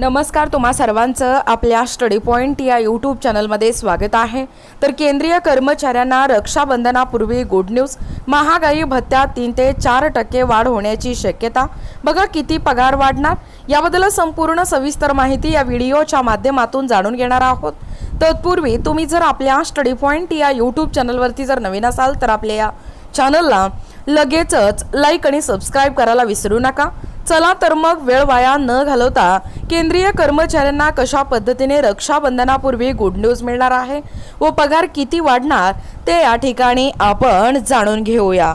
नमस्कार तुम्हा सर्वांचं आपल्या स्टडी पॉईंट या यूट्यूब चॅनलमध्ये स्वागत आहे. तर केंद्रीय कर्मचाऱ्यांना रक्षाबंधनापूर्वी गुड न्यूज महागाई भत्त्यात तीन ते चार टक्के वाढ होण्याची शक्यता. बघा किती पगार वाढणार. याबद्दल संपूर्ण सविस्तर माहिती या व्हिडिओच्या माध्यमातून जाणून घेणार आहोत. तत्पूर्वी तुम्ही जर आपल्या स्टडी पॉईंट या यूट्यूब चॅनलवरती जर नवीन असाल तर आपल्या या चॅनलला लगेचच लाईक आणि सबस्क्राईब करायला विसरू नका. चला तर मग वेळ वाया न घालवता केंद्रीय कर्मचाऱ्यांना कशा पद्धतीने रक्षाबंधनापूर्वी गुड न्यूज मिळणार आहे व पगार किती वाढणार ते या ठिकाणी आपण जाणून घेऊया.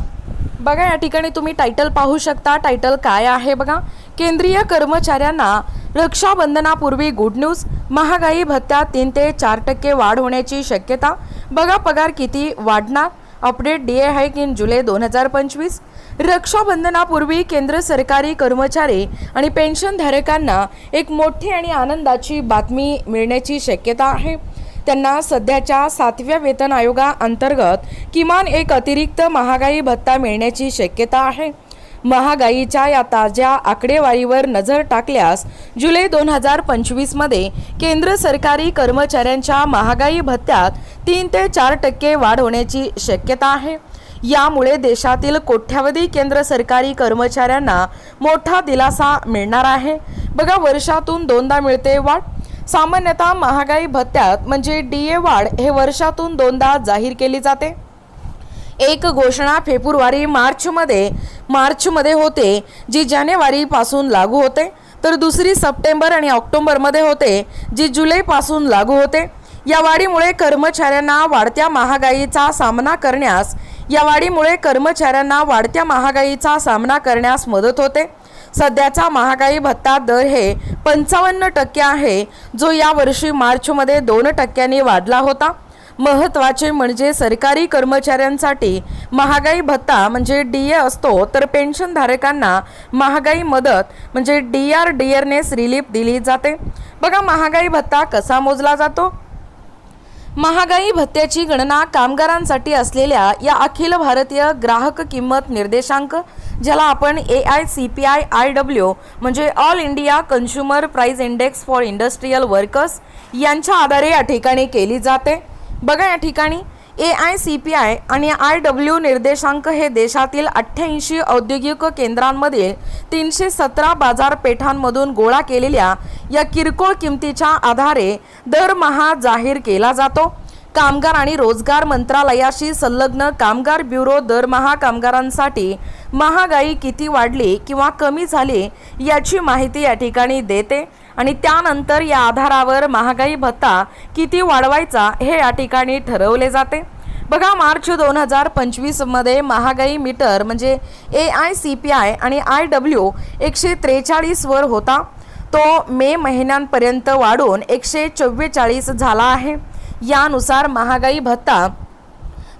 बघा या ठिकाणी तुम्ही टायटल पाहू शकता. टायटल काय आहे बघा? केंद्रीय कर्मचाऱ्यांना रक्षाबंधनापूर्वी गुड न्यूज महागाई भत्त्यात तीन ते चार टक्के वाढ होण्याची शक्यता. बघा पगार किती वाढणार? Update D A hike in जुलै दोन हजार पंचवीस. रक्षाबंधनापूर्वी केंद्र सरकारी कर्मचारी आणि पेन्शनधारकांना एक मोठी आणि आनंदाची बातमी मिळण्याची शक्यता आहे. त्यांना सध्याच्या सातव्या वेतन आयोगाअंतर्गत किमान एक अतिरिक्त महागाई भत्ता मिळण्याची शक्यता आहे. महागाईच्या या ताज्या आकडेवारीवर नजर टाकल्यास जुलै दोन हजार पंचवीसमध्ये केंद्र सरकारी कर्मचाऱ्यांच्या महागाई भत्त्यात तीन ते चार टक्के वाढ होण्याची शक्यता आहे. यामुळे देशातील कोट्यावधी केंद्र सरकारी कर्मचाऱ्यांना मोठा दिलासा मिळणार आहे. बघा वर्षातून दोनदा मिळते वाढ. सामान्यतः महागाई भत्त्यात म्हणजे डी ए वाढ हे वर्षातून दोनदा जाहीर केली जाते. एक घोषणा फेब्रुवारी मार्चमध्ये मार्चमध्ये होते जी जानेवारीपासून लागू होते. तर दुसरी सप्टेंबर आणि ऑक्टोबरमध्ये होते जी जुलैपासून लागू होते. या वाढीमुळे कर्मचाऱ्यांना वाढत्या महागाईचा सामना करण्यास या वाढीमुळे कर्मचाऱ्यांना वाढत्या महागाईचा सामना करण्यास मदत होते. सध्याचा महागाई भत्ता दर हे पंचावन्न टक्के आहे जो यावर्षी मार्चमध्ये दोन टक्क्यांनी वाढला होता. महत्त्वाचे म्हणजे सरकारी कर्मचाऱ्यांसाठी महागाई भत्ता म्हणजे डी ए असतो तर पेन्शनधारकांना महागाई मदत म्हणजे D R D dearness relief दिली जाते. बघा महागाई भत्ता कसा मोजला जातो. महागाई भत्त्याची गणना कामगारांसाठी असलेल्या या अखिल भारतीय ग्राहक किंमत निर्देशांक ज्याला आपण A I C P I I W म्हणजे all India consumer price index for industrial workers यांच्या आधारे या ठिकाणी केली जाते. बघा या ठिकाणी. A I C P I आणि आय डब्ल्यू निर्देशांक हे देशातील अठ्ठ्याऐंशी औद्योगिक केंद्रांमधील तीनशे सतरा बाजारपेठांमधून गोळा केलेल्या या किरकोळ किमतीच्या आधारे दरमहा जाहीर केला जातो. कामगार आणि रोजगार मंत्रालयाशी संलग्न कामगार ब्युरो दरमहा कामगारांसाठी महागाई किती वाढली किंवा कमी झाली याची माहिती या ठिकाणी देते. आणि त्यानंतर या आधारावर महागाई भत्ता किती वाढवायचा हे या ठिकाणी ठरवले जाते. बघा मार्च दोन हजार पंचवीसमध्ये महागाई मीटर म्हणजे A I C P I आणि आय डब्ल्यू एकशे त्रेचाळीसवर होता. तो मे महिन्यांपर्यंत वाढून एकशे चव्वेचाळीस झाला आहे. यानुसार महागाई भत्ता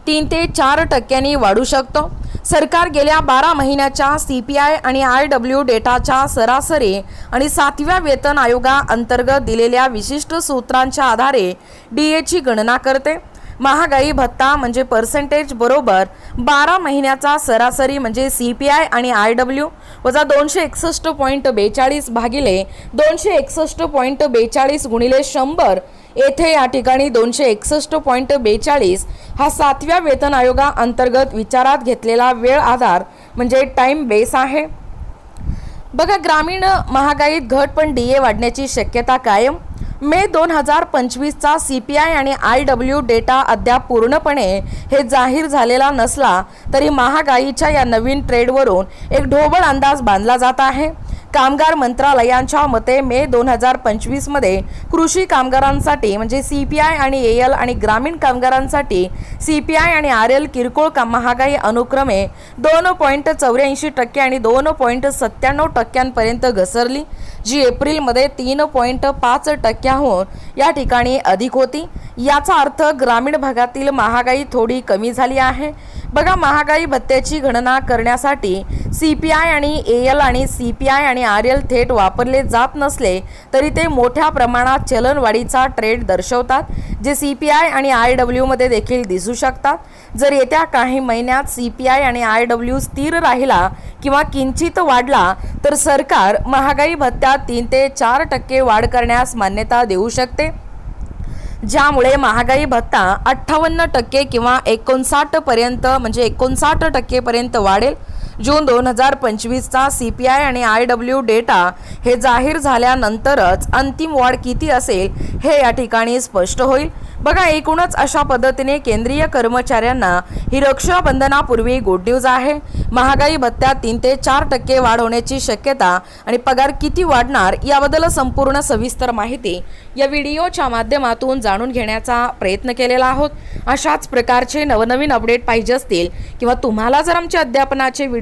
तीन ते चार टक्क्यांनी वाढू शकतो. सरकार गेल्या बारा महिन्याच्या सी पी आय आणि आय डब्ल्यू डेटाच्या सरासरी आणि सातव्या वेतन आयोगाअंतर्गत दिलेल्या विशिष्ट सूत्रांच्या आधारे डी एची गणना करते. महागाई भत्ता म्हणजे पर्सेंटेज बरोबर बारा महिन्याचा सरासरी म्हणजे सी पी आय आणि आय डब्ल्यू वजा दोनशे एकसष्ट पॉईंट बेचाळीस भागिले दोनशे एकसष्ट पॉईंट बेचाळीस गुणिले शंभर येथे या ठिकाणी दोनशे एकसष्ट पॉईंट बेचाळीस हा सातव्या वेतन आयोगा अंतर्गत विचारात घेतलेला वेळ आधार म्हणजे टाइम बेस आहे. बघा ग्रामीण महागाईत घट पण डी ए वाढण्याची शक्यता कायम. मे दोन हजार पंचवीसचा सी पी आय आणि आय डब्ल्यू डेटा अद्याप पूर्णपणे हे जाहीर झालेला नसला तरी महागाईच्या या नवीन ट्रेडवरून एक ढोबळ अंदाज बांधला जात आहे. कामगार मंत्रालयांच्या मते मे दोन हजार पंचवीसमध्ये कृषी कामगारांसाठी म्हणजे सी पी आय आणि ए एल आणि ग्रामीण कामगारांसाठी सी पी आय आणि आर एल किरकोळ का महागाई अनुक्रमे दोन पॉईंट चौऱ्याऐंशी टक्के आणि दोन पॉईंट सत्त्याण्णव टक्क्यांपर्यंत घसरली जी एप्रिलमध्ये तीन पॉईंट पाच टक्क्याहून या ठिकाणी अधिक होती. याचा अर्थ ग्रामीण भागातील महागाई थोडी कमी झाली आहे. बघा महागाई भत्त्याची गणना करण्यासाठी सी पी आय आणि ए एल आणि सी पी आय आणि आर एल थेट वापरले जात नसले तरी ते मोठ्या प्रमाणात चलनवाढीचा ट्रेंड दर्शवतात जे सी पी आय आणि आय डब्ल्यूमध्ये देखील दिसू शकतात. जर येत्या काही महिन्यात सी पी आय आणि आय डब्ल्यू स्थिर राहिला किंवा किंचित वाढला तर सरकार महागाई भत्त्यात तीन ते चार टक्के वाढ करण्यास मान्यता देऊ शकते. ज्यामुळे महागाई भत्ता अठ्ठावन्न टक्के किंवा एकोणसाठ पर्यंत म्हणजे एकोणसाठ टक्केपर्यंत वाढेल. जून दोन हजार पंचवीसचा सी पी आय आणि आय डब्ल्यू डेटा हे जाहीर झाल्यानंतरच अंतिम वाढ किती असेल हे या ठिकाणी स्पष्ट होईल. बघा एकूणच अशा पद्धतीने केंद्रीय कर्मचाऱ्यांना ही रक्षाबंधनापूर्वी गुड न्यूज आहे. महागाई भत्त्यात तीन ते चार टक्के वाढ होण्याची शक्यता आणि पगार किती वाढणार याबद्दल संपूर्ण सविस्तर माहिती या व्हिडिओच्या माध्यमातून जाणून घेण्याचा प्रयत्न केलेला आहोत. अशाच प्रकारचे नवनवीन अपडेट पाहिजे असतील किंवा तुम्हाला जर आमच्या अध्यापनाचे